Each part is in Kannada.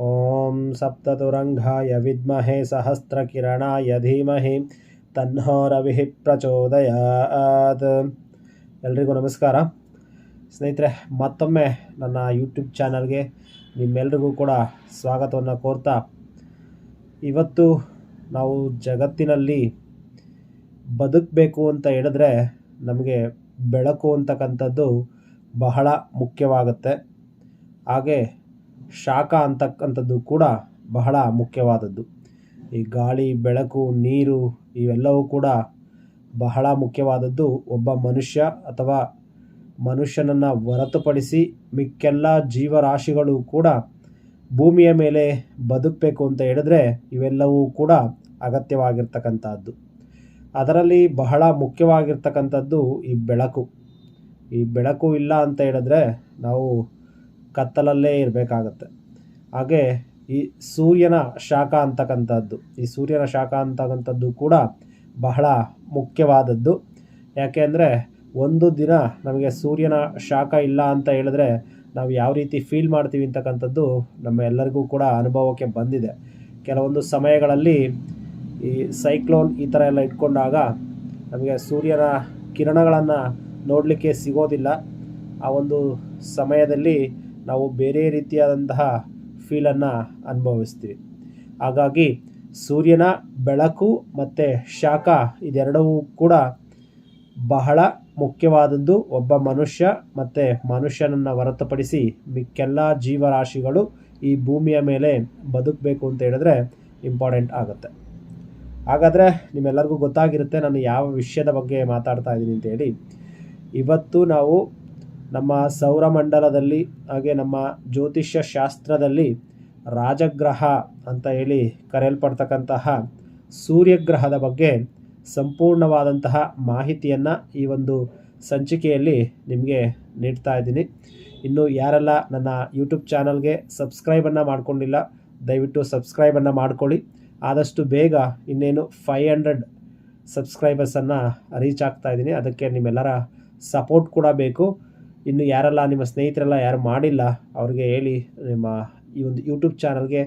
ॐ सप्ततुरङ्गाय विद्महे सहस्रकिरणाय धीमहि ತನ್ನೋ ರವಿಃ ಪ್ರಚೋದಯಾತ್ ಎಲ್ರಿಗೂ ನಮಸ್ಕಾರ ಸ್ನೇಹಿತರೆ ಮತ್ತೊಮ್ಮೆ ನನ್ನ ಯೂಟ್ಯೂಬ್ ಚಾನಲ್ಗೆ ನಿಮ್ಮೆಲ್ರಿಗೂ ಕೂಡ ಸ್ವಾಗತವನ್ನು ಕೋರ್ತಾ ಇವತ್ತು ನಾವು ಜಗತ್ತಿನಲ್ಲಿ ಬದುಕಬೇಕು ಅಂತ ಹೇಳಿದ್ರೆ ನಮಗೆ ಬೆಳಕು ಅಂತಕ್ಕಂಥದ್ದು ಬಹಳ ಮುಖ್ಯವಾಗುತ್ತೆ ಹಾಗೆ ಶಾಖ ಅಂತಕ್ಕಂಥದ್ದು ಕೂಡ ಬಹಳ ಮುಖ್ಯವಾದದ್ದು. ಈ ಗಾಳಿ, ಬೆಳಕು, ನೀರು ಇವೆಲ್ಲವೂ ಕೂಡ ಬಹಳ ಮುಖ್ಯವಾದದ್ದು. ಒಬ್ಬ ಮನುಷ್ಯ ಅಥವಾ ಮನುಷ್ಯನನ್ನು ಹೊರತುಪಡಿಸಿ ಮಿಕ್ಕೆಲ್ಲ ಜೀವರಾಶಿಗಳು ಕೂಡ ಭೂಮಿಯ ಮೇಲೆ ಬದುಕಬೇಕು ಅಂತ ಹೇಳಿದ್ರೆ ಇವೆಲ್ಲವೂ ಕೂಡ ಅಗತ್ಯವಾಗಿರ್ತಕ್ಕಂಥದ್ದು. ಅದರಲ್ಲಿ ಬಹಳ ಮುಖ್ಯವಾಗಿರ್ತಕ್ಕಂಥದ್ದು ಈ ಬೆಳಕು. ಈ ಬೆಳಕು ಇಲ್ಲ ಅಂತ ಹೇಳಿದ್ರೆ ನಾವು ಕತ್ತಲಲ್ಲೇ ಇರಬೇಕಾಗತ್ತೆ. ಹಾಗೆ ಈ ಸೂರ್ಯನ ಶಾಖ ಅಂತಕ್ಕಂಥದ್ದು, ಈ ಸೂರ್ಯನ ಶಾಖ ಅಂತಕ್ಕಂಥದ್ದು ಕೂಡ ಬಹಳ ಮುಖ್ಯವಾದದ್ದು. ಯಾಕೆ ಅಂದರೆ ಒಂದು ದಿನ ನಮಗೆ ಸೂರ್ಯನ ಶಾಖ ಇಲ್ಲ ಅಂತ ಹೇಳಿದ್ರೆ ನಾವು ಯಾವ ರೀತಿ ಫೀಲ್ ಮಾಡ್ತೀವಿ ಅಂತಕ್ಕಂಥದ್ದು ನಮ್ಮ ಎಲ್ಲರಿಗೂ ಕೂಡ ಅನುಭವಕ್ಕೆ ಬಂದಿದೆ. ಕೆಲವೊಂದು ಸಮಯಗಳಲ್ಲಿ ಈ ಸೈಕ್ಲೋನ್ ಈ ಥರ ಎಲ್ಲ ಇಟ್ಕೊಂಡಾಗ ನಮಗೆ ಸೂರ್ಯನ ಕಿರಣಗಳನ್ನು ನೋಡಲಿಕ್ಕೆ ಸಿಗೋದಿಲ್ಲ. ಆ ಒಂದು ಸಮಯದಲ್ಲಿ ನಾವು ಬೇರೆ ರೀತಿಯಾದಂತಹ ಫೀಲನ್ನು ಅನುಭವಿಸ್ತೀವಿ. ಹಾಗಾಗಿ ಸೂರ್ಯನ ಬೆಳಕು ಮತ್ತು ಶಾಖ ಇದೆರಡೂ ಕೂಡ ಬಹಳ ಮುಖ್ಯವಾದದ್ದು. ಒಬ್ಬ ಮನುಷ್ಯ ಮತ್ತು ಮನುಷ್ಯನನ್ನು ಹೊರತುಪಡಿಸಿ ಮಿಕ್ಕೆಲ್ಲ ಜೀವರಾಶಿಗಳು ಈ ಭೂಮಿಯ ಮೇಲೆ ಬದುಕಬೇಕು ಅಂತ ಹೇಳಿದ್ರೆ ಇಂಪಾರ್ಟೆಂಟ್ ಆಗುತ್ತೆ. ಹಾಗಾದರೆ ನಿಮ್ಮೆಲ್ಲರಿಗೂ ಗೊತ್ತಾಗಿರುತ್ತೆ ನಾನು ಯಾವ ವಿಷಯದ ಬಗ್ಗೆ ಮಾತಾಡ್ತಾ ಇದ್ದೀನಿ ಅಂತೇಳಿ ಇವತ್ತು ನಾವು ನಮ್ಮ ಸೌರಮಂಡಲದಲ್ಲಿ, ಹಾಗೆ ನಮ್ಮ ಜ್ಯೋತಿಷ್ಯ ಶಾಸ್ತ್ರದಲ್ಲಿ ರಾಜಗ್ರಹ ಅಂತ ಹೇಳಿ ಕರೆಯಲ್ಪಡ್ತಕ್ಕಂತಹ ಸೂರ್ಯಗ್ರಹದ ಬಗ್ಗೆ ಸಂಪೂರ್ಣವಾದಂತಹ ಮಾಹಿತಿಯನ್ನು ಈ ಒಂದು ಸಂಚಿಕೆಯಲ್ಲಿ ನಿಮಗೆ ನೀಡ್ತಾ ಇದ್ದೀನಿ. ಇನ್ನು ಯಾರೆಲ್ಲ ನನ್ನ ಯೂಟ್ಯೂಬ್ ಚಾನಲ್ಗೆ ಸಬ್ಸ್ಕ್ರೈಬನ್ನು ಮಾಡ್ಕೊಂಡಿಲ್ಲ, ದಯವಿಟ್ಟು ಸಬ್ಸ್ಕ್ರೈಬನ್ನು ಮಾಡ್ಕೊಳ್ಳಿ. ಆದಷ್ಟು ಬೇಗ ಇನ್ನೇನು ಫೈವ್ ಹಂಡ್ರೆಡ್ ಸಬ್ಸ್ಕ್ರೈಬರ್ಸನ್ನು ರೀಚ್ ಆಗ್ತಾ ಇದ್ದೀನಿ. ಅದಕ್ಕೆ ನಿಮ್ಮೆಲ್ಲರ ಸಪೋರ್ಟ್ ಕೂಡ ಬೇಕು. ಇನ್ನು ಯಾರೆಲ್ಲ ನಿಮ್ಮ ಸ್ನೇಹಿತರೆಲ್ಲ ಯಾರು ಮಾಡಿಲ್ಲ, ಅವ್ರಿಗೆ ಹೇಳಿ ನಿಮ್ಮ ಈ ಒಂದು ಯೂಟ್ಯೂಬ್ ಚಾನಲ್ಗೆ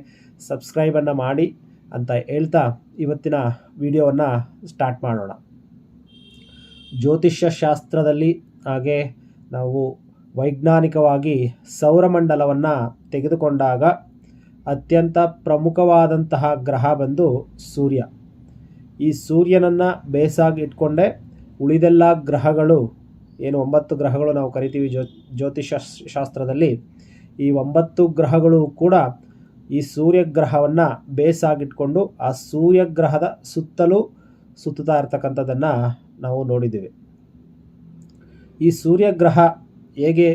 ಸಬ್ಸ್ಕ್ರೈಬನ್ನು ಮಾಡಿ ಅಂತ ಹೇಳ್ತಾ ಇವತ್ತಿನ ವಿಡಿಯೋವನ್ನು ಸ್ಟಾರ್ಟ್ ಮಾಡೋಣ. ಜ್ಯೋತಿಷ್ಯ ಶಾಸ್ತ್ರದಲ್ಲಿ ಹಾಗೆ ನಾವು ವೈಜ್ಞಾನಿಕವಾಗಿ ಸೌರಮಂಡಲವನ್ನು ತೆಗೆದುಕೊಂಡಾಗ ಅತ್ಯಂತ ಪ್ರಮುಖವಾದಂತಹ ಗ್ರಹ ಬಂದು ಸೂರ್ಯ. ಈ ಸೂರ್ಯನನ್ನು ಬೇಸಾಗಿ ಇಟ್ಕೊಂಡೆ ಉಳಿದೆಲ್ಲ ಗ್ರಹಗಳು ಏನು ಒಂಬತ್ತು ಗ್ರಹಗಳು ನಾವು ಕರಿತೀವಿ ಜ್ಯೋ, ಜ್ಯೋತಿಷ ಶಾಸ್ತ್ರದಲ್ಲಿ, ಈ ಒಂಬತ್ತು ಗ್ರಹಗಳು ಕೂಡ ಈ ಸೂರ್ಯಗ್ರಹವನ್ನು ಬೇಸಾಗಿಟ್ಕೊಂಡು ಆ ಸೂರ್ಯಗ್ರಹದ ಸುತ್ತಲೂ ಸುತ್ತುತ್ತಾ ಇರ್ತಕ್ಕಂಥದ್ದನ್ನು ನಾವು ನೋಡಿದ್ದೇವೆ. ಈ ಸೂರ್ಯಗ್ರಹ ಹೇಗೆ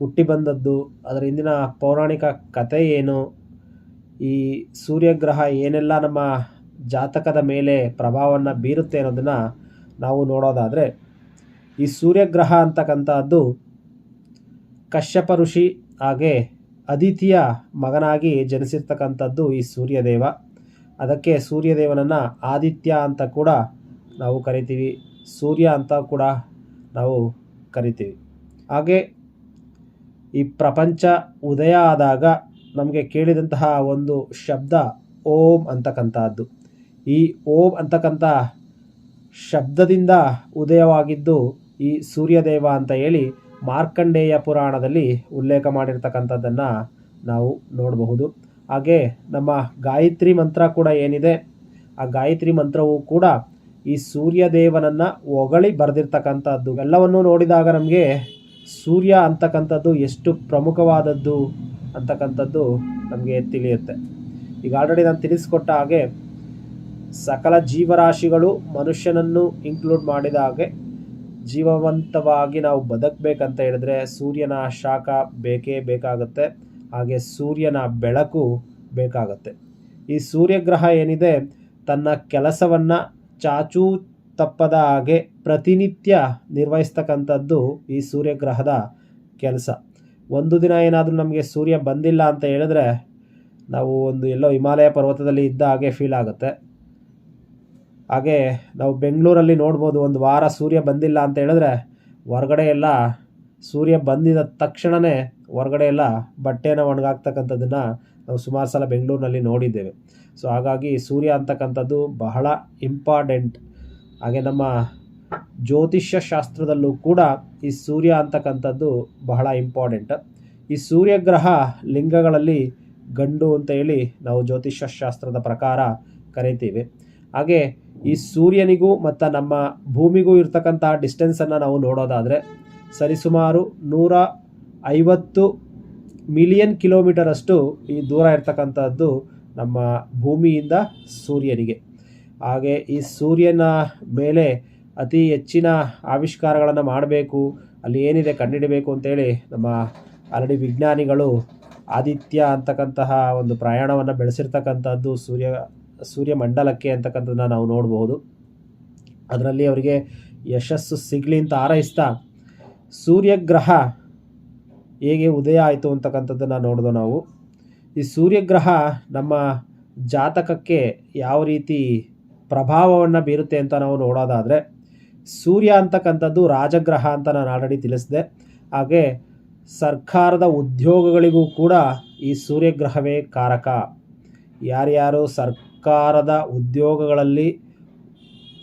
ಹುಟ್ಟಿ ಬಂದದ್ದು, ಅದರ ಹಿಂದಿನ ಪೌರಾಣಿಕ ಕಥೆ ಏನು, ಈ ಸೂರ್ಯಗ್ರಹ ಏನೆಲ್ಲ ನಮ್ಮ ಜಾತಕದ ಮೇಲೆ ಪ್ರಭಾವವನ್ನು ಬೀರುತ್ತೆ ಅನ್ನೋದನ್ನು ನಾವು ನೋಡೋದಾದರೆ ಈ ಸೂರ್ಯಗ್ರಹ ಅಂತಕ್ಕಂಥದ್ದು ಕಶ್ಯಪ ಋಷಿ ಹಾಗೆ ಅದಿತಿಯ ಮಗನಾಗಿ ಜನಿಸಿರ್ತಕ್ಕಂಥದ್ದು ಈ ಸೂರ್ಯದೇವ. ಅದಕ್ಕೆ ಸೂರ್ಯದೇವನನ್ನು ಆದಿತ್ಯ ಅಂತ ಕೂಡ ನಾವು ಕರಿತೀವಿ. ಸೂರ್ಯ ಅಂತ ಕೂಡ ನಾವು ಕರಿತೀವಿ. ಹಾಗೆ ಈ ಪ್ರಪಂಚ ಉದಯ ಆದಾಗ ನಮಗೆ ಕೇಳಿದಂತಹ ಒಂದು ಶಬ್ದ ಓಂ ಅಂತಕ್ಕಂಥದ್ದು. ಈ ಓಂ ಅಂತಕ್ಕಂಥ ಶಬ್ದದಿಂದ ಉದಯವಾಗಿದ್ದು ಈ ಸೂರ್ಯದೇವ ಅಂತ ಹೇಳಿ ಮಾರ್ಕಂಡೇಯ ಪುರಾಣದಲ್ಲಿ ಉಲ್ಲೇಖ ಮಾಡಿರ್ತಕ್ಕಂಥದ್ದನ್ನು ನಾವು ನೋಡಬಹುದು. ಹಾಗೆ ನಮ್ಮ ಗಾಯತ್ರಿ ಮಂತ್ರ ಕೂಡ ಏನಿದೆ? ಆ ಗಾಯತ್ರಿ ಮಂತ್ರವು ಕೂಡ ಈ ಸೂರ್ಯದೇವನನ್ನು ಹೊಗಳಿ ಬರೆದಿರ್ತಕ್ಕಂಥದ್ದು. ಎಲ್ಲವನ್ನೂ ನೋಡಿದಾಗ ನಮಗೆ ಸೂರ್ಯ ಅಂತಕ್ಕಂಥದ್ದು ಎಷ್ಟು ಪ್ರಮುಖವಾದದ್ದು ಅಂತಕ್ಕಂಥದ್ದು ನಮಗೆ ತಿಳಿಯುತ್ತೆ. ಈಗ ಆಲ್ರೆಡಿ ನಾನು ತಿಳಿಸ್ಕೊಟ್ಟ ಹಾಗೆ ಸಕಲ ಜೀವರಾಶಿಗಳು ಮನುಷ್ಯನನ್ನು ಇನ್ಕ್ಲೂಡ್ ಮಾಡಿದ ಹಾಗೆ ಜೀವವಂತವಾಗಿ ನಾವು ಬದುಕಬೇಕಂತ ಹೇಳಿದ್ರೆ ಸೂರ್ಯನ ಶಾಖ ಬೇಕೇ ಬೇಕಾಗುತ್ತೆ, ಹಾಗೆ ಸೂರ್ಯನ ಬೆಳಕು ಬೇಕಾಗುತ್ತೆ. ಈ ಸೂರ್ಯಗ್ರಹ ಏನಿದೆ, ತನ್ನ ಕೆಲಸವನ್ನು ಚಾಚೂ ತಪ್ಪದ ಹಾಗೆ ಪ್ರತಿನಿತ್ಯ ನಿರ್ವಹಿಸ್ತಕ್ಕಂಥದ್ದು ಈ ಸೂರ್ಯಗ್ರಹದ ಕೆಲಸ. ಒಂದು ದಿನ ಏನಾದರೂ ನಮಗೆ ಸೂರ್ಯ ಬಂದಿಲ್ಲ ಅಂತ ಹೇಳಿದ್ರೆ, ನಾವು ಒಂದು ಎಲ್ಲೋ ಹಿಮಾಲಯ ಪರ್ವತದಲ್ಲಿ ಇದ್ದ ಹಾಗೆ ಫೀಲ್ ಆಗುತ್ತೆ. ಹಾಗೆ ನಾವು ಬೆಂಗಳೂರಲ್ಲಿ ನೋಡ್ಬೋದು, ಒಂದು ವಾರ ಸೂರ್ಯ ಬಂದಿಲ್ಲ ಅಂತ ಹೇಳಿದ್ರೆ ಹೊರಗಡೆ ಎಲ್ಲ ಸೂರ್ಯ ಬಂದಿದ ತಕ್ಷಣವೇ ಹೊರಗಡೆ ಎಲ್ಲ ಬಟ್ಟೆನ ಒಣಗಾಕ್ತಕ್ಕಂಥದ್ದನ್ನು ನಾವು ಸುಮಾರು ಸಲ ಬೆಂಗಳೂರಿನಲ್ಲಿ ನೋಡಿದ್ದೇವೆ. ಸೊ ಹಾಗಾಗಿ ಸೂರ್ಯ ಅಂತಕ್ಕಂಥದ್ದು ಬಹಳ ಇಂಪಾರ್ಟೆಂಟ್ ಹಾಗೆ ನಮ್ಮ ಜ್ಯೋತಿಷ್ಯ ಶಾಸ್ತ್ರದಲ್ಲೂ ಕೂಡ ಈ ಸೂರ್ಯ ಅಂತಕ್ಕಂಥದ್ದು ಬಹಳ ಇಂಪಾರ್ಟೆಂಟ್ ಈ ಸೂರ್ಯಗ್ರಹ ಲಿಂಗಗಳಲ್ಲಿ ಗಂಡು ಅಂತ ಹೇಳಿ ನಾವು ಜ್ಯೋತಿಷ್ಯ ಶಾಸ್ತ್ರದ ಪ್ರಕಾರ ಕರಿತೀವಿ. ಹಾಗೆ ಈ ಸೂರ್ಯನಿಗೂ ಮತ್ತು ನಮ್ಮ ಭೂಮಿಗೂ ಇರ್ತಕ್ಕಂಥ ಡಿಸ್ಟೆನ್ಸನ್ನು ನಾವು ನೋಡೋದಾದರೆ ಸರಿಸುಮಾರು ನೂರ ಐವತ್ತು ಮಿಲಿಯನ್ ಕಿಲೋಮೀಟರಷ್ಟು ಈ ದೂರ ಇರ್ತಕ್ಕಂಥದ್ದು ನಮ್ಮ ಭೂಮಿಯಿಂದ ಸೂರ್ಯನಿಗೆ. ಹಾಗೆ ಈ ಸೂರ್ಯನ ಮೇಲೆ ಅತಿ ಹೆಚ್ಚಿನ ಆವಿಷ್ಕಾರಗಳನ್ನು ಮಾಡಬೇಕು, ಅಲ್ಲಿ ಏನಿದೆ ಕಂಡುಹಿಡಬೇಕು ಅಂತೇಳಿ ನಮ್ಮ ಆಲ್ರೆಡಿ ವಿಜ್ಞಾನಿಗಳು ಆದಿತ್ಯ ಅಂತಕ್ಕಂತಹ ಒಂದು ಪ್ರಯಾಣವನ್ನು ಬೆಳೆಸಿರ್ತಕ್ಕಂಥದ್ದು ಸೂರ್ಯ ಸೂರ್ಯಮಂಡಲಕ್ಕೆ ಅಂತಕ್ಕಂಥದ್ದನ್ನ ನಾವು ನೋಡಬಹುದು. ಅದರಲ್ಲಿ ಅವರಿಗೆ ಯಶಸ್ಸು ಸಿಗಲಿ ಅಂತ ಹಾರೈಸ್ತಾ ಸೂರ್ಯಗ್ರಹ ಹೇಗೆ ಉದಯ ಆಯಿತು ಅಂತಕ್ಕಂಥದ್ದನ್ನು ನೋಡಿದೋ ನಾವು. ಈ ಸೂರ್ಯಗ್ರಹ ನಮ್ಮ ಜಾತಕಕ್ಕೆ ಯಾವ ರೀತಿ ಪ್ರಭಾವವನ್ನು ಬೀರುತ್ತೆ ಅಂತ ನಾವು ನೋಡೋದಾದರೆ, ಸೂರ್ಯ ಅಂತಕ್ಕಂಥದ್ದು ರಾಜಗ್ರಹ ಅಂತ ನಾನು ಆಲ್ರೆಡಿ ತಿಳಿಸಿದೆ. ಹಾಗೆ ಸರ್ಕಾರದ ಉದ್ಯೋಗಗಳಿಗೂ ಕೂಡ ಈ ಸೂರ್ಯಗ್ರಹವೇ ಕಾರಕ. ಯಾರ್ಯಾರು ಸರ್ಕಾರದ ಉದ್ಯೋಗಗಳಲ್ಲಿ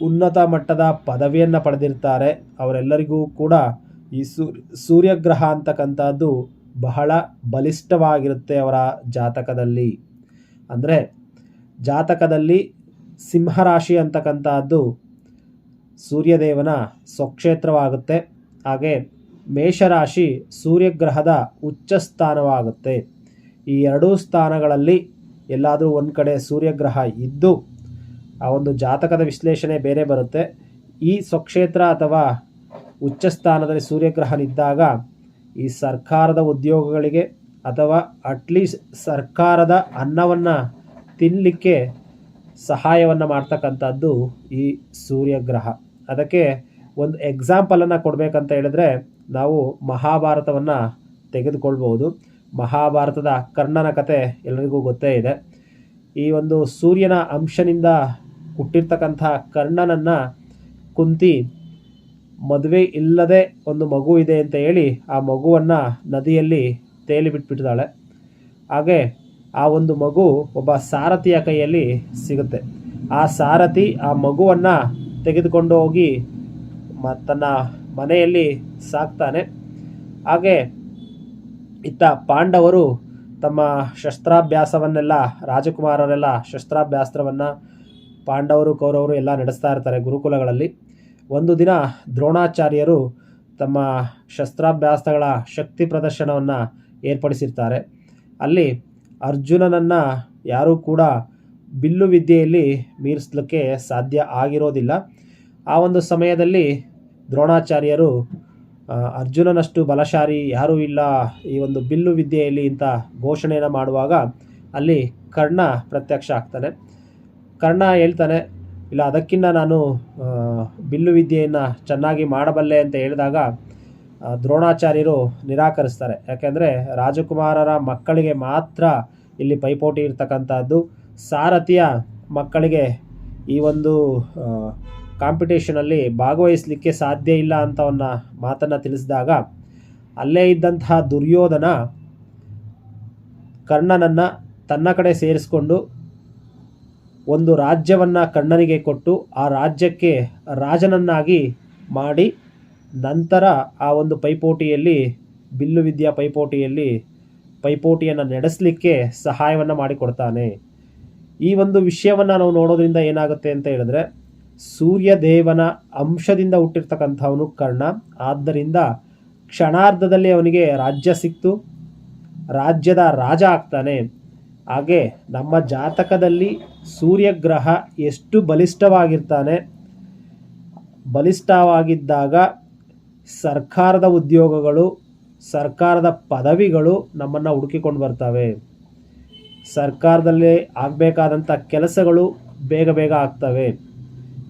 ಉನ್ನತ ಮಟ್ಟದ ಪದವಿಯನ್ನು ಪಡೆದಿರ್ತಾರೆ. ಅವರೆಲ್ಲರಿಗೂ ಕೂಡ ಈ ಸೂರ್ಯಗ್ರಹ ಅಂತಕ್ಕಂಥದ್ದು ಬಹಳ ಬಲಿಷ್ಠವಾಗಿರುತ್ತೆ ಅವರ ಜಾತಕದಲ್ಲಿ. ಅಂದರೆ ಜಾತಕದಲ್ಲಿ ಸಿಂಹರಾಶಿ ಅಂತಕ್ಕಂಥದ್ದು ಸೂರ್ಯದೇವನ ಸ್ವಕ್ಷೇತ್ರವಾಗುತ್ತೆ. ಹಾಗೆ ಮೇಷರಾಶಿ ಸೂರ್ಯಗ್ರಹದ ಉಚ್ಚ ಸ್ಥಾನವಾಗುತ್ತೆ ಈ ಎರಡೂ ಸ್ಥಾನಗಳಲ್ಲಿ ಎಲ್ಲಾದರೂ ಒಂದು ಕಡೆ ಸೂರ್ಯಗ್ರಹ ಇದ್ದು ಆ ಒಂದು ಜಾತಕದ ವಿಶ್ಲೇಷಣೆ ಬೇರೆ ಬರುತ್ತೆ. ಈ ಸ್ವಕ್ಷೇತ್ರ ಅಥವಾ ಉಚ್ಚ ಸ್ಥಾನದಲ್ಲಿ ಸೂರ್ಯಗ್ರಹನಿದ್ದಾಗ ಈ ಸರ್ಕಾರದ ಉದ್ಯೋಗಗಳಿಗೆ ಅಥವಾ ಅಟ್ಲೀಸ್ಟ್ ಸರ್ಕಾರದ ಅನ್ನವನ್ನು ತಿನ್ನಲಿಕ್ಕೆ ಸಹಾಯವನ್ನು ಮಾಡ್ತಕ್ಕಂಥದ್ದು ಈ ಸೂರ್ಯಗ್ರಹ. ಅದಕ್ಕೆ ಒಂದು ಎಕ್ಸಾಂಪಲನ್ನು ಕೊಡಬೇಕಂತ ಹೇಳಿದ್ರೆ ನಾವು ಮಹಾಭಾರತವನ್ನು ತೆಗೆದುಕೊಳ್ಬೋದು ಮಹಾಭಾರತದ ಕರ್ಣನ ಕತೆ ಎಲ್ಲರಿಗೂ ಗೊತ್ತೇ ಇದೆ. ಈ ಒಂದು ಸೂರ್ಯನ ಅಂಶನಿಂದ ಹುಟ್ಟಿರ್ತಕ್ಕಂಥ ಕರ್ಣನನ್ನು ಕುಂತಿ, ಮದುವೆ ಇಲ್ಲದೆ ಒಂದು ಮಗು ಇದೆ ಅಂತ ಹೇಳಿ ಆ ಮಗುವನ್ನು ನದಿಯಲ್ಲಿ ತೇಲಿ ಬಿಟ್ಬಿಟ್ಟಿದ್ದಾಳೆ. ಹಾಗೆ ಆ ಒಂದು ಮಗು ಒಬ್ಬ ಸಾರಥಿಯ ಕೈಯಲ್ಲಿ ಸಿಗುತ್ತೆ. ಆ ಸಾರಥಿ ಆ ಮಗುವನ್ನು ತೆಗೆದುಕೊಂಡು ಹೋಗಿ ತನ್ನ ಮನೆಯಲ್ಲಿ ಸಾಕ್ತಾನೆ. ಹಾಗೆ ಇತ್ತ ಪಾಂಡವರು ತಮ್ಮ ಶಸ್ತ್ರಾಭ್ಯಾಸವನ್ನೆಲ್ಲ, ರಾಜಕುಮಾರರೆಲ್ಲ ಶಸ್ತ್ರಾಭ್ಯಾಸ್ತ್ರವನ್ನು ಪಾಂಡವರು, ಕೌರವರು ಎಲ್ಲ ನಡೆಸ್ತಾ ಇರ್ತಾರೆ ಗುರುಕುಲಗಳಲ್ಲಿ. ಒಂದು ದಿನ ದ್ರೋಣಾಚಾರ್ಯರು ತಮ್ಮ ಶಸ್ತ್ರಾಭ್ಯಾಸಗಳ ಶಕ್ತಿ ಪ್ರದರ್ಶನವನ್ನು ಏರ್ಪಡಿಸಿರ್ತಾರೆ. ಅಲ್ಲಿ ಅರ್ಜುನನನ್ನು ಯಾರೂ ಕೂಡ ಬಿಲ್ಲು ವಿದ್ಯೆಯಲ್ಲಿ ಮೀರಿಸಲಿಕ್ಕೆ ಸಾಧ್ಯ ಆಗಿರೋದಿಲ್ಲ. ಆ ಒಂದು ಸಮಯದಲ್ಲಿ ದ್ರೋಣಾಚಾರ್ಯರು ಅರ್ಜುನನಷ್ಟು ಬಲಶಾಲಿ ಯಾರೂ ಇಲ್ಲ ಈ ಒಂದು ಬಿಲ್ಲು ವಿದ್ಯೆಯಲ್ಲಿ ಇಂಥ ಘೋಷಣೆಯನ್ನು ಮಾಡುವಾಗ ಅಲ್ಲಿ ಕರ್ಣ ಪ್ರತ್ಯಕ್ಷ ಆಗ್ತಾನೆ. ಕರ್ಣ ಹೇಳ್ತಾನೆ, ಇಲ್ಲ ಅದಕ್ಕಿಂತ ನಾನು ಬಿಲ್ಲು ವಿದ್ಯೆಯನ್ನು ಚೆನ್ನಾಗಿ ಮಾಡಬಲ್ಲೆ ಅಂತ ಹೇಳಿದಾಗ ದ್ರೋಣಾಚಾರ್ಯರು ನಿರಾಕರಿಸ್ತಾರೆ. ಯಾಕೆಂದರೆ ರಾಜಕುಮಾರರ ಮಕ್ಕಳಿಗೆ ಮಾತ್ರ ಇಲ್ಲಿ ಪೈಪೋಟಿ ಇರ್ತಕ್ಕಂಥದ್ದು. ಸಾರಥಿಯ ಮಕ್ಕಳಿಗೆ ಈ ಒಂದು ಕಾಂಪಿಟೇಷನಲ್ಲಿ ಭಾಗವಹಿಸಲಿಕ್ಕೆ ಸಾಧ್ಯ ಇಲ್ಲ ಅಂತ ಅವನ್ನ ಮಾತನ್ನು ತಿಳಿಸಿದಾಗ, ಅಲ್ಲೇ ಇದ್ದಂತಹ ದುರ್ಯೋಧನ ಕರ್ಣನನ್ನು ತನ್ನ ಕಡೆ ಸೇರಿಸ್ಕೊಂಡು ಒಂದು ರಾಜ್ಯವನ್ನು ಕರ್ಣನಿಗೆ ಕೊಟ್ಟು ಆ ರಾಜ್ಯಕ್ಕೆ ರಾಜನನ್ನಾಗಿ ಮಾಡಿ ನಂತರ ಆ ಒಂದು ಪೈಪೋಟಿಯಲ್ಲಿ, ಬಿಲ್ಲು ವಿದ್ಯಾ ಪೈಪೋಟಿಯಲ್ಲಿ ಪೈಪೋಟಿಯನ್ನು ನಡೆಸಲಿಕ್ಕೆ ಸಹಾಯವನ್ನು ಮಾಡಿಕೊಡ್ತಾನೆ. ಈ ಒಂದು ವಿಷಯವನ್ನು ನಾವು ನೋಡೋದ್ರಿಂದ ಏನಾಗುತ್ತೆ ಅಂತ ಹೇಳಿದ್ರೆ ಸೂರ್ಯದೇವನ ಅಂಶದಿಂದ ಹುಟ್ಟಿರ್ತಕ್ಕಂಥವನು ಕರ್ಣ. ಆದ್ದರಿಂದ ಕ್ಷಣಾರ್ಧದಲ್ಲಿ ಅವನಿಗೆ ರಾಜ್ಯ ಸಿಕ್ತು. ರಾಜ್ಯದ ರಾಜ ಆಗ್ತಾನೆ. ಹಾಗೆ ನಮ್ಮ ಜಾತಕದಲ್ಲಿ ಸೂರ್ಯಗ್ರಹ ಎಷ್ಟು ಬಲಿಷ್ಠವಾಗಿರ್ತಾನೆ. ಬಲಿಷ್ಠವಾಗಿದ್ದಾಗ ಸರ್ಕಾರದ ಉದ್ಯೋಗಗಳು, ಸರ್ಕಾರದ ಪದವಿಗಳು ನಮ್ಮನ್ನು ಹುಡುಕಿಕೊಂಡು ಬರ್ತವೆ. ಸರ್ಕಾರದಲ್ಲಿ ಆಗಬೇಕಾದಂಥ ಕೆಲಸಗಳು ಬೇಗ ಬೇಗ ಆಗ್ತವೆ.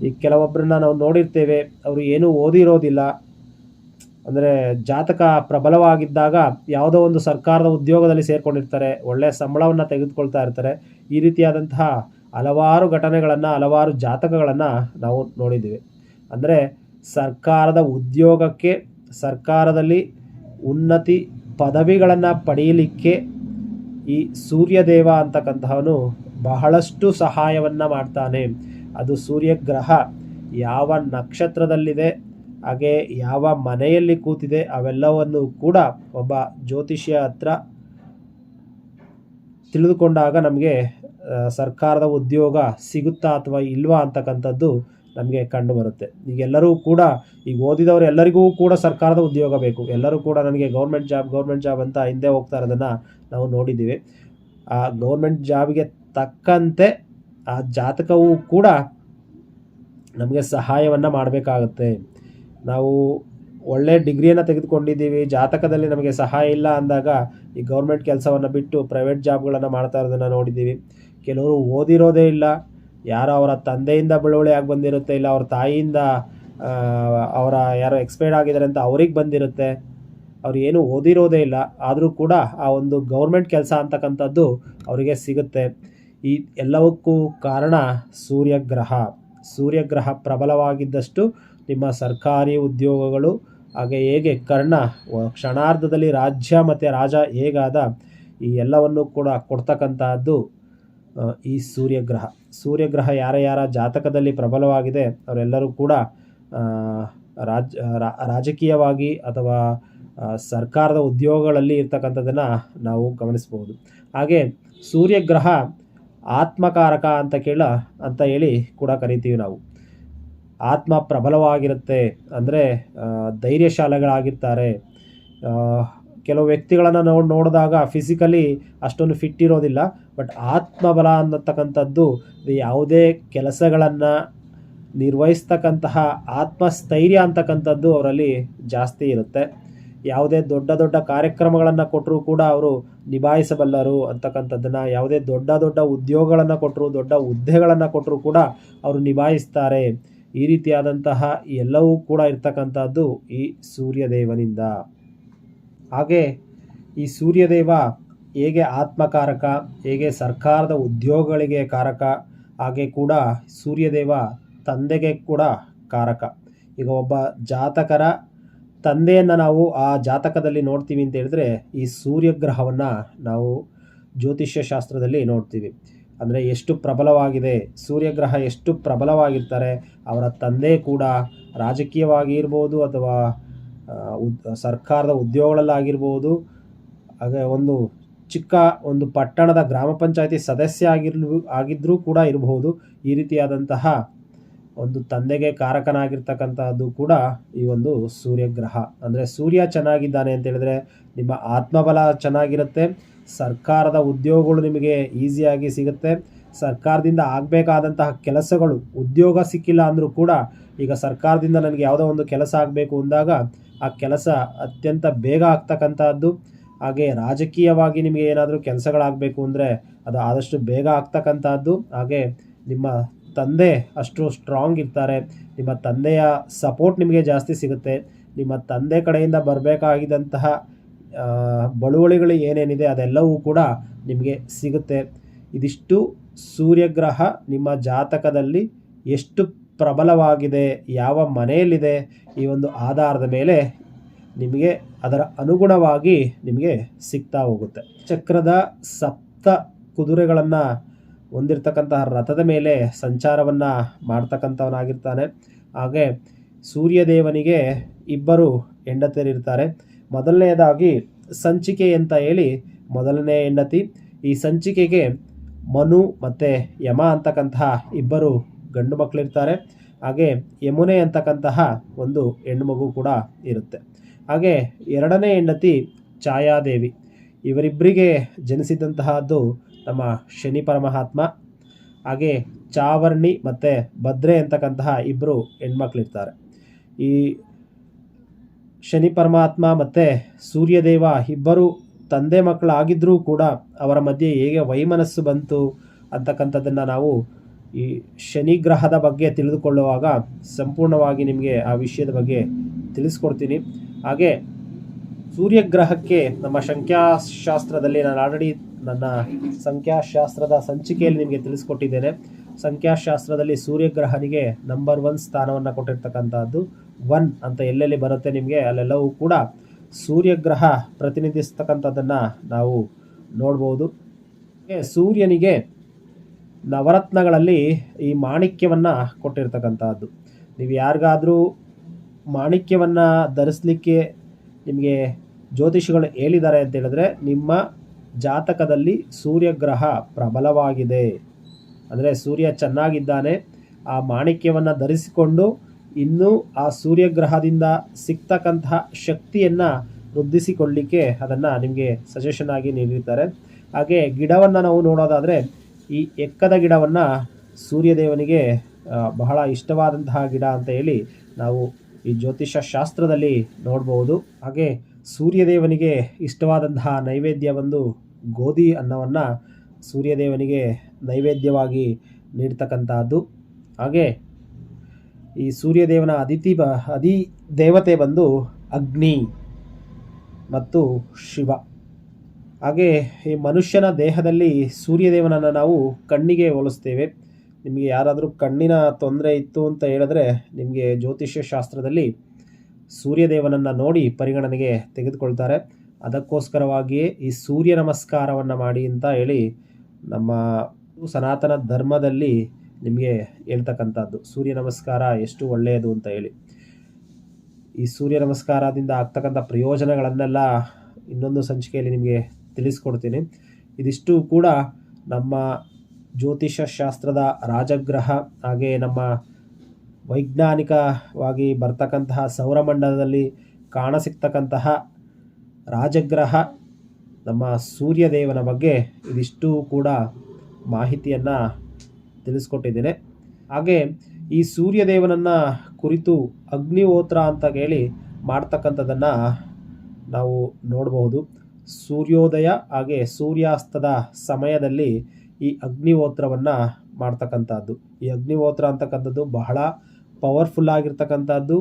ಈ ಕೆಲವೊಬ್ಬರನ್ನ ನಾವು ನೋಡಿರ್ತೇವೆ, ಅವರು ಏನೂ ಓದಿರೋದಿಲ್ಲ. ಅಂದರೆ ಜಾತಕ ಪ್ರಬಲವಾಗಿದ್ದಾಗ ಯಾವುದೋ ಒಂದು ಸರ್ಕಾರದ ಉದ್ಯೋಗದಲ್ಲಿ ಸೇರಿಕೊಂಡಿರ್ತಾರೆ ಒಳ್ಳೆಯ ಸಂಬಳವನ್ನು ತೆಗೆದುಕೊಳ್ತಾ ಇರ್ತಾರೆ. ಈ ರೀತಿಯಾದಂತಹ ಹಲವಾರು ಘಟನೆಗಳನ್ನು, ಹಲವಾರು ಜಾತಕಗಳನ್ನು ನಾವು ನೋಡಿದ್ದೀವಿ. ಅಂದರೆ ಸರ್ಕಾರದ ಉದ್ಯೋಗಕ್ಕೆ, ಸರ್ಕಾರದಲ್ಲಿ ಉನ್ನತಿ ಪದವಿಗಳನ್ನು ಪಡೆಯಲಿಕ್ಕೆ ಈ ಸೂರ್ಯದೇವ ಅಂತಕ್ಕಂತಹವನು ಬಹಳಷ್ಟು ಸಹಾಯವನ್ನು ಮಾಡ್ತಾನೆ. ಅದು ಸೂರ್ಯಗ್ರಹ. ಯಾವ ನಕ್ಷತ್ರದಲ್ಲಿದೆ, ಹಾಗೆ ಯಾವ ಮನೆಯಲ್ಲಿ ಕೂತಿದೆ, ಅವೆಲ್ಲವನ್ನು ಕೂಡ ಒಬ್ಬ ಜ್ಯೋತಿಷ್ಯ ಹತ್ರ ತಿಳಿದುಕೊಂಡಾಗ ನಮಗೆ ಸರ್ಕಾರದ ಉದ್ಯೋಗ ಸಿಗುತ್ತಾ ಅಥವಾ ಇಲ್ವಾ ಅಂತಕ್ಕಂಥದ್ದು ನಮಗೆ ಕಂಡು ಬರುತ್ತೆ ಈಗ ಎಲ್ಲರೂ ಕೂಡ, ಈಗ ಓದಿದವರು ಎಲ್ಲರಿಗೂ ಕೂಡ ಸರ್ಕಾರದ ಉದ್ಯೋಗ ಬೇಕು. ಎಲ್ಲರೂ ಕೂಡ ನನಗೆ ಗೌರ್ಮೆಂಟ್ ಜಾಬ್ ಗೌರ್ಮೆಂಟ್ ಜಾಬ್ ಅಂತ ಹಿಂದೆ ಹೋಗ್ತಾ ಇರೋದನ್ನು ನಾವು ನೋಡಿದ್ದೀವಿ. ಆ, ಗೌರ್ಮೆಂಟ್ ಜಾಬ್ಗೆ ತಕ್ಕಂತೆ ಆ ಜಾತಕವು ಕೂಡ ನಮಗೆ ಸಹಾಯವನ್ನು ಮಾಡಬೇಕಾಗುತ್ತೆ. ನಾವು ಒಳ್ಳೆ ಡಿಗ್ರಿಯನ್ನು ತೆಗೆದುಕೊಂಡಿದ್ದೀವಿ, ಜಾತಕದಲ್ಲಿ ನಮಗೆ ಸಹಾಯ ಇಲ್ಲ ಅಂದಾಗ ಈ ಗೌರ್ಮೆಂಟ್ ಕೆಲಸವನ್ನು ಬಿಟ್ಟು ಪ್ರೈವೇಟ್ ಜಾಬ್ಗಳನ್ನು ಮಾಡ್ತಾ ಇರೋದನ್ನು ನೋಡಿದ್ದೀವಿ. ಕೆಲವರು ಓದಿರೋದೇ ಇಲ್ಲ, ಯಾರೋ ಅವರ ತಂದೆಯಿಂದ ಬಳುವಳಿ ಆಗಿ ಬಂದಿರುತ್ತೆ ಇಲ್ಲ ಅವ್ರ ತಾಯಿಯಿಂದ ಅವರ ಯಾರೋ ಎಕ್ಸ್ಪೈರ್ಡ್ ಆಗಿದ್ದಾರೆ ಅಂತ ಅವ್ರಿಗೆ ಬಂದಿರುತ್ತೆ. ಅವ್ರು ಏನು ಓದಿರೋದೇ ಇಲ್ಲ, ಆದರೂ ಕೂಡ ಆ ಒಂದು ಗೌರ್ಮೆಂಟ್ ಕೆಲಸ ಅಂತಕ್ಕಂಥದ್ದು ಅವರಿಗೆ ಸಿಗುತ್ತೆ. ಈ ಎಲ್ಲವಕ್ಕೂ ಕಾರಣ ಸೂರ್ಯಗ್ರಹ. ಸೂರ್ಯಗ್ರಹ ಪ್ರಬಲವಾಗಿದ್ದಷ್ಟು ನಿಮ್ಮ ಸರ್ಕಾರಿ ಉದ್ಯೋಗಗಳು, ಹಾಗೆ ಹೇಗೆ ಕರ್ಣ ಕ್ಷಣಾರ್ಧದಲ್ಲಿ ರಾಜ್ಯ ಮತ್ತು ರಾಜ ಹೇಗಾದ, ಈ ಎಲ್ಲವನ್ನು ಕೂಡ ಕೊಡ್ತಕ್ಕಂತಹದ್ದು ಈ ಸೂರ್ಯಗ್ರಹ. ಸೂರ್ಯಗ್ರಹ ಯಾರ ಯಾರ ಜಾತಕದಲ್ಲಿ ಪ್ರಬಲವಾಗಿದೆ, ಅವರೆಲ್ಲರೂ ಕೂಡ ರಾಜಕೀಯವಾಗಿ ಅಥವಾ ಸರ್ಕಾರದ ಉದ್ಯೋಗಗಳಲ್ಲಿ ಇರ್ತಕ್ಕಂಥದ್ದನ್ನು ನಾವು ಗಮನಿಸ್ಬೋದು. ಹಾಗೆ ಸೂರ್ಯಗ್ರಹ ಆತ್ಮಕಾರಕ ಅಂತ ಕೇಳ, ಅಂತ ಹೇಳಿ ಕೂಡ ಕರಿತೀವಿ ನಾವು. ಆತ್ಮ ಪ್ರಬಲವಾಗಿರುತ್ತೆ ಅಂದರೆ ಧೈರ್ಯಶಾಲೆಗಳಾಗಿರ್ತಾರೆ. ಕೆಲವು ವ್ಯಕ್ತಿಗಳನ್ನು ನೋಡಿ ನೋಡಿದಾಗ ಫಿಸಿಕಲಿ ಅಷ್ಟೊಂದು ಫಿಟ್ ಇರೋದಿಲ್ಲ ಬಟ್ ಆತ್ಮಬಲ ಅನ್ನತಕ್ಕಂಥದ್ದು ಯಾವುದೇ ಕೆಲಸಗಳನ್ನು ನಿರ್ವಹಿಸ್ತಕ್ಕಂತಹ ಆತ್ಮಸ್ಥೈರ್ಯ ಅಂತಕ್ಕಂಥದ್ದು ಅವರಲ್ಲಿ ಜಾಸ್ತಿ ಇರುತ್ತೆ. ಯಾವುದೇ ದೊಡ್ಡ ದೊಡ್ಡ ಕಾರ್ಯಕ್ರಮಗಳನ್ನು ಕೊಟ್ಟರೂ ಕೂಡ ಅವರು ನಿಭಾಯಿಸಬಲ್ಲರು ಅಂತಕ್ಕಂಥದ್ದನ್ನು ಯಾವುದೇ ದೊಡ್ಡ ದೊಡ್ಡ ಉದ್ಯೋಗಗಳನ್ನು ಕೊಟ್ಟರು ದೊಡ್ಡ ಹುದ್ದೆಗಳನ್ನು ಕೊಟ್ಟರು ಕೂಡ ಅವರು ನಿಭಾಯಿಸ್ತಾರೆ. ಈ ರೀತಿಯಾದಂತಹ ಎಲ್ಲವೂ ಕೂಡ ಇರ್ತಕ್ಕಂಥದ್ದು ಈ ಸೂರ್ಯದೇವನಿಂದ. ಹಾಗೆ ಈ ಸೂರ್ಯದೇವ ಹೇಗೆ ಆತ್ಮಕಾರಕ, ಹೇಗೆ ಸರ್ಕಾರದ ಉದ್ಯೋಗಗಳಿಗೆ ಕಾರಕ, ಹಾಗೆ ಕೂಡ ಸೂರ್ಯದೇವ ತಂದೆಗೆ ಕೂಡ ಕಾರಕ. ಈಗ ಒಬ್ಬ ಜಾತಕರ ತಂದೆಯನ್ನು ನಾವು ಆ ಜಾತಕದಲ್ಲಿ ನೋಡ್ತೀವಿ ಅಂತ ಹೇಳಿದ್ರೆ ಈ ಸೂರ್ಯಗ್ರಹವನ್ನು ನಾವು ಜ್ಯೋತಿಷ್ಯ ಶಾಸ್ತ್ರದಲ್ಲಿ ನೋಡ್ತೀವಿ. ಅಂದರೆ ಎಷ್ಟು ಪ್ರಬಲವಾಗಿದೆ, ಸೂರ್ಯಗ್ರಹ ಎಷ್ಟು ಪ್ರಬಲವಾಗಿರ್ತಾರೆ, ಅವರ ತಂದೆ ಕೂಡ ರಾಜಕೀಯವಾಗಿ ಇರ್ಬೋದು ಅಥವಾ ಸರ್ಕಾರದ ಉದ್ಯೋಗಗಳಲ್ಲಾಗಿರ್ಬೋದು, ಹಾಗೆ ಒಂದು ಚಿಕ್ಕ ಒಂದು ಪಟ್ಟಣದ ಗ್ರಾಮ ಪಂಚಾಯತಿ ಸದಸ್ಯ ಆಗಿರ್ಲು ಆಗಿದ್ದರೂ ಕೂಡ ಇರಬಹುದು ಈ ರೀತಿಯಾದಂತಹ ಒಂದು ತಂದೆಗೆ ಕಾರಕನಾಗಿರ್ತಕ್ಕಂತಹದ್ದು ಕೂಡ ಈ ಒಂದು ಸೂರ್ಯಗ್ರಹ. ಅಂದರೆ ಸೂರ್ಯ ಚೆನ್ನಾಗಿದ್ದಾನೆ ಅಂತ ಹೇಳಿದ್ರೆ ನಿಮ್ಮ ಆತ್ಮಬಲ ಚೆನ್ನಾಗಿರುತ್ತೆ, ಸರ್ಕಾರದ ಉದ್ಯೋಗಗಳು ನಿಮಗೆ ಈಸಿಯಾಗಿ ಸಿಗುತ್ತೆ, ಸರ್ಕಾರದಿಂದ ಆಗಬೇಕಾದಂತಹ ಕೆಲಸಗಳು, ಉದ್ಯೋಗ ಸಿಕ್ಕಿಲ್ಲ ಅಂದರೂ ಕೂಡ ಈಗ ಸರ್ಕಾರದಿಂದ ನನಗೆ ಯಾವುದೋ ಒಂದು ಕೆಲಸ ಆಗಬೇಕು ಅಂದಾಗ ಆ ಕೆಲಸ ಅತ್ಯಂತ ಬೇಗ ಆಗ್ತಕ್ಕಂತಹದ್ದು. ಹಾಗೆ ರಾಜಕೀಯವಾಗಿ ನಿಮಗೆ ಏನಾದರೂ ಕೆಲಸಗಳಾಗಬೇಕು ಅಂದರೆ ಅದು ಆದಷ್ಟು ಬೇಗ ಆಗ್ತಕ್ಕಂಥದ್ದು ಹಾಗೆ ನಿಮ್ಮ ತಂದೆ ಅಷ್ಟು ಸ್ಟ್ರಾಂಗ್ ಇರ್ತಾರೆ. ನಿಮ್ಮ ತಂದೆಯ ಸಪೋರ್ಟ್ ನಿಮಗೆ ಜಾಸ್ತಿ ಸಿಗುತ್ತೆ. ನಿಮ್ಮ ತಂದೆ ಕಡೆಯಿಂದ ಬರಬೇಕಾಗಿದ್ದಂತಹ ಬಳುವಳಿಗಳು ಏನೇನಿದೆ ಅದೆಲ್ಲವೂ ಕೂಡ ನಿಮಗೆ ಸಿಗುತ್ತೆ. ಇದಿಷ್ಟು ಸೂರ್ಯಗ್ರಹ ನಿಮ್ಮ ಜಾತಕದಲ್ಲಿ ಎಷ್ಟು ಪ್ರಬಲವಾಗಿದೆ, ಯಾವ ಮನೆಯಲ್ಲಿದೆ ಈ ಒಂದು ಆಧಾರದ ಮೇಲೆ ನಿಮಗೆ ಅದರ ಅನುಗುಣವಾಗಿ ನಿಮಗೆ ಸಿಗ್ತಾ ಹೋಗುತ್ತೆ. ಚಕ್ರದ ಸಪ್ತ ಕುದುರೆಗಳನ್ನು ಹೊಂದಿರತಕ್ಕಂತಹ ರಥದ ಮೇಲೆ ಸಂಚಾರವನ್ನು ಮಾಡ್ತಕ್ಕಂಥವನಾಗಿರ್ತಾನೆ. ಹಾಗೆ ಸೂರ್ಯದೇವನಿಗೆ ಇಬ್ಬರು ಹೆಂಡತಿಯರಿರ್ತಾರೆ. ಮೊದಲನೆಯದಾಗಿ ಸಂಚಿಕೆ ಅಂತ ಹೇಳಿ ಮೊದಲನೇ ಹೆಂಡತಿ. ಈ ಸಂಚಿಕೆಗೆ ಮನು ಮತ್ತು ಯಮ ಅಂತಕ್ಕಂತಹ ಇಬ್ಬರು ಗಂಡು ಮಕ್ಕಳಿರ್ತಾರೆ ಹಾಗೆ ಯಮುನೆ ಅಂತಕ್ಕಂತಹ ಒಂದು ಹೆಣ್ಣುಮಗು ಕೂಡ ಇರುತ್ತೆ. ಹಾಗೆ ಎರಡನೇ ಹೆಂಡತಿ ಛಾಯಾದೇವಿ. ಇವರಿಬ್ಬರಿಗೆ ಜನಿಸಿದಂತಹದ್ದು ನಮ್ಮ ಶನಿ ಪರಮಾತ್ಮ, ಹಾಗೆ ಚಾವರ್ಣಿ ಮತ್ತು ಭದ್ರೆ ಅಂತಕ್ಕಂತಹ ಇಬ್ಬರು ಹೆಣ್ಮಕ್ಳಿರ್ತಾರೆ. ಈ ಶನಿ ಪರಮಾತ್ಮ ಮತ್ತು ಸೂರ್ಯದೇವ ಇಬ್ಬರು ತಂದೆ ಮಕ್ಕಳಾಗಿದ್ದರೂ ಕೂಡ ಅವರ ಮಧ್ಯೆ ಹೇಗೆ ವೈಮನಸ್ಸು ಬಂತು ಅಂತಕ್ಕಂಥದ್ದನ್ನು ನಾವು ಈ ಶನಿ ಗ್ರಹದ ಬಗ್ಗೆ ತಿಳಿದುಕೊಳ್ಳುವಾಗ ಸಂಪೂರ್ಣವಾಗಿ ನಿಮಗೆ ಆ ವಿಷಯದ ಬಗ್ಗೆ ತಿಳಿಸ್ಕೊಡ್ತೀನಿ. ಹಾಗೆ ಸೂರ್ಯಗ್ರಹಕ್ಕೆ ನಮ್ಮ ಸಂಖ್ಯಾಶಾಸ್ತ್ರದಲ್ಲಿ ನಾನು ಆಲ್ರೆಡಿ ನನ್ನ ಸಂಖ್ಯಾಶಾಸ್ತ್ರದ ಸಂಚಿಕೆಯಲ್ಲಿ ನಿಮಗೆ ತಿಳಿಸ್ಕೊಟ್ಟಿದ್ದೇನೆ. ಸಂಖ್ಯಾಶಾಸ್ತ್ರದಲ್ಲಿ ಸೂರ್ಯಗ್ರಹನಿಗೆ ನಂಬರ್ ಒನ್ ಸ್ಥಾನವನ್ನು ಕೊಟ್ಟಿರ್ತಕ್ಕಂಥದ್ದು. ಒನ್ ಅಂತ ಎಲ್ಲೆಲ್ಲಿ ಬರುತ್ತೆ ನಿಮಗೆ? ಅಲ್ಲೆಲ್ಲವೂ ಕೂಡ ಸೂರ್ಯಗ್ರಹ ಪ್ರತಿನಿಧಿಸ್ತಕ್ಕಂಥದ್ದನ್ನು ನಾವು ನೋಡ್ಬೋದು. ಸೂರ್ಯನಿಗೆ ನವರತ್ನಗಳಲ್ಲಿ ಈ ಮಾಣಿಕ್ಯವನ್ನು ಕೊಟ್ಟಿರ್ತಕ್ಕಂಥದ್ದು. ನೀವು ಯಾರಿಗಾದರೂ ಮಾಣಿಕ್ಯವನ್ನು ಧರಿಸಲಿಕ್ಕೆ ನಿಮಗೆ ಜ್ಯೋತಿಷಿಗಳು ಹೇಳಿದ್ದಾರೆ ಅಂತ ಹೇಳಿದ್ರೆ ನಿಮ್ಮ ಜಾತಕದಲ್ಲಿ ಸೂರ್ಯಗ್ರಹ ಪ್ರಬಲವಾಗಿದೆ. ಅಂದರೆ ಸೂರ್ಯ ಚೆನ್ನಾಗಿದ್ದಾನೆ, ಆ ಮಾಣಿಕ್ಯವನ್ನು ಧರಿಸಿಕೊಂಡು ಇನ್ನೂ ಆ ಸೂರ್ಯಗ್ರಹದಿಂದ ಸಿಗ್ತಕ್ಕಂತಹ ಶಕ್ತಿಯನ್ನು ವೃದ್ಧಿಸಿಕೊಳ್ಳಿಕ್ಕೆ ಅದನ್ನು ನಿಮಗೆ ಸಜೆಷನ್ ಆಗಿ ನೀಡಿರ್ತಾರೆ. ಹಾಗೆ ಗಿಡವನ್ನು ನಾವು ನೋಡೋದಾದರೆ, ಈ ಎಕ್ಕದ ಗಿಡವನ್ನು ಸೂರ್ಯದೇವನಿಗೆ ಬಹಳ ಇಷ್ಟವಾದಂತಹ ಗಿಡ ಅಂತ ಹೇಳಿ ನಾವು ಈ ಜ್ಯೋತಿಷ ಶಾಸ್ತ್ರದಲ್ಲಿ ನೋಡ್ಬೋದು. ಹಾಗೆ ಸೂರ್ಯದೇವನಿಗೆ ಇಷ್ಟವಾದಂತಹ ನೈವೇದ್ಯ ಬಂದು ಗೋಧಿ ಅನ್ನವನ್ನು ಸೂರ್ಯದೇವನಿಗೆ ನೈವೇದ್ಯವಾಗಿ ನೀಡ್ತಕ್ಕಂಥದ್ದು ಹಾಗೆ ಈ ಸೂರ್ಯದೇವನ ಅದಿತಿ ಬ, ಅದಿ ದೇವತೆ ಬಂದು ಅಗ್ನಿ ಮತ್ತು ಶಿವ. ಹಾಗೆ ಈ ಮನುಷ್ಯನ ದೇಹದಲ್ಲಿ ಸೂರ್ಯದೇವನನ್ನು ನಾವು ಕಣ್ಣಿಗೆ ಹೋಲಿಸ್ತೇವೆ. ನಿಮಗೆ ಯಾರಾದರೂ ಕಣ್ಣಿನ ತೊಂದರೆ ಇತ್ತು ಅಂತ ಹೇಳಿದ್ರೆ ನಿಮಗೆ ಜ್ಯೋತಿಷ್ಯ ಶಾಸ್ತ್ರದಲ್ಲಿ ಸೂರ್ಯದೇವನನ್ನು ನೋಡಿ ಪರಿಗಣನೆಗೆ ತೆಗೆದುಕೊಳ್ತಾರೆ. ಅದಕ್ಕೋಸ್ಕರವಾಗಿಯೇ ಈ ಸೂರ್ಯ ನಮಸ್ಕಾರವನ್ನು ಮಾಡಿ ಅಂತ ಹೇಳಿ ನಮ್ಮ ಸನಾತನ ಧರ್ಮದಲ್ಲಿ ನಿಮಗೆ ಹೇಳ್ತಕ್ಕಂಥದ್ದು. ಸೂರ್ಯ ನಮಸ್ಕಾರ ಎಷ್ಟು ಒಳ್ಳೆಯದು ಅಂತ ಹೇಳಿ. ಈ ಸೂರ್ಯ ನಮಸ್ಕಾರದಿಂದ ಆಗ್ತಕ್ಕಂಥ ಪ್ರಯೋಜನಗಳನ್ನೆಲ್ಲ ಇನ್ನೊಂದು ಸಂಚಿಕೆಯಲ್ಲಿ ನಿಮಗೆ ತಿಳಿಸ್ಕೊಡ್ತೀನಿ. ಇದಿಷ್ಟು ಕೂಡ ನಮ್ಮ ಜ್ಯೋತಿಷ್ಯ ಶಾಸ್ತ್ರದ ರಾಜಗ್ರಹ ಹಾಗೆ ನಮ್ಮ ವೈಜ್ಞಾನಿಕವಾಗಿ ಬರ್ತಕ್ಕಂತಹ ಸೌರಮಂಡಲದಲ್ಲಿ ಕಾಣಸಿಗ್ತಕ್ಕಂತಹ ರಾಜಗ್ರಹ ನಮ್ಮ ಸೂರ್ಯದೇವನ ಬಗ್ಗೆ ಇದಿಷ್ಟು ಕೂಡ ಮಾಹಿತಿಯನ್ನು ತಿಳಿಸ್ಕೊಟ್ಟಿದ್ದೇನೆ. ಹಾಗೆ ಈ ಸೂರ್ಯದೇವನನ್ನು ಕುರಿತು ಅಗ್ನಿಹೋತ್ರ ಅಂತ ಹೇಳಿ ಮಾಡ್ತಕ್ಕಂಥದ್ದನ್ನು ನಾವು ನೋಡಬಹುದು ಸೂರ್ಯೋದಯ ಹಾಗೆ ಸೂರ್ಯಾಸ್ತದ ಸಮಯದಲ್ಲಿ ಈ ಅಗ್ನಿಹೋತ್ರವನ್ನು ಮಾಡ್ತಕ್ಕಂಥದ್ದು. ಈ ಅಗ್ನಿಹೋತ್ರ ಅಂತಕ್ಕಂಥದ್ದು ಬಹಳ ಪವರ್ಫುಲ್ ಆಗಿರ್ತಕ್ಕಂಥದ್ದು,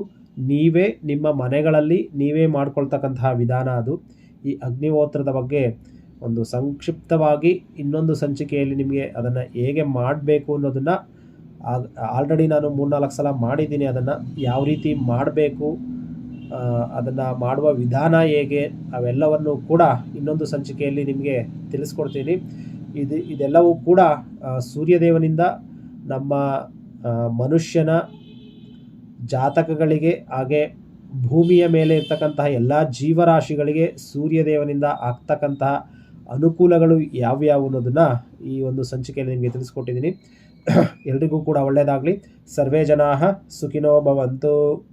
ನೀವೇ ನಿಮ್ಮ ಮನೆಗಳಲ್ಲಿ ನೀವೇ ಮಾಡ್ಕೊಳ್ತಕ್ಕಂತಹ ವಿಧಾನ ಅದು. ಈ ಅಗ್ನಿಹೋತ್ರದ ಬಗ್ಗೆ ಒಂದು ಸಂಕ್ಷಿಪ್ತವಾಗಿ ಇನ್ನೊಂದು ಸಂಚಿಕೆಯಲ್ಲಿ ನಿಮಗೆ ಅದನ್ನು ಹೇಗೆ ಮಾಡಬೇಕು ಅನ್ನೋದನ್ನು ಆಲ್ರೆಡಿ ನಾನು ಮೂರ್ನಾಲ್ಕು ಸಲ ಮಾಡಿದ್ದೀನಿ ಅದನ್ನು. ಯಾವ ರೀತಿ ಮಾಡಬೇಕು ಅದನ್ನು ಮಾಡುವ ವಿಧಾನ ಹೇಗೆ ಅವೆಲ್ಲವನ್ನು ಕೂಡ ಇನ್ನೊಂದು ಸಂಚಿಕೆಯಲ್ಲಿ ನಿಮಗೆ ತಿಳಿಸ್ಕೊಡ್ತೀನಿ. ಇದು, ಇದೆಲ್ಲವೂ ಕೂಡ ಸೂರ್ಯದೇವನಿಂದ ನಮ್ಮ ಮನುಷ್ಯನ ಜಾತಕಗಳಿಗೆ, ಹಾಗೆ ಭೂಮಿಯ ಮೇಲೆ ಇರ್ತಕ್ಕಂತಹ ಎಲ್ಲ ಜೀವರಾಶಿಗಳಿಗೆ ಸೂರ್ಯದೇವನಿಂದ ಆಗ್ತಕ್ಕಂತಹ ಅನುಕೂಲಗಳು ಯಾವ್ಯಾವು ಅನ್ನೋದನ್ನು ಈ ಒಂದು ಸಂಚಿಕೆಯಲ್ಲಿ ನಿಮಗೆ ತಿಳಿಸ್ಕೊಟ್ಟಿದ್ದೀನಿ. ಎಲ್ರಿಗೂ ಕೂಡ ಒಳ್ಳೆಯದಾಗಲಿ ಸರ್ವೇ ಜನಾ ಸುಖಿನೋ ಭವಂತು.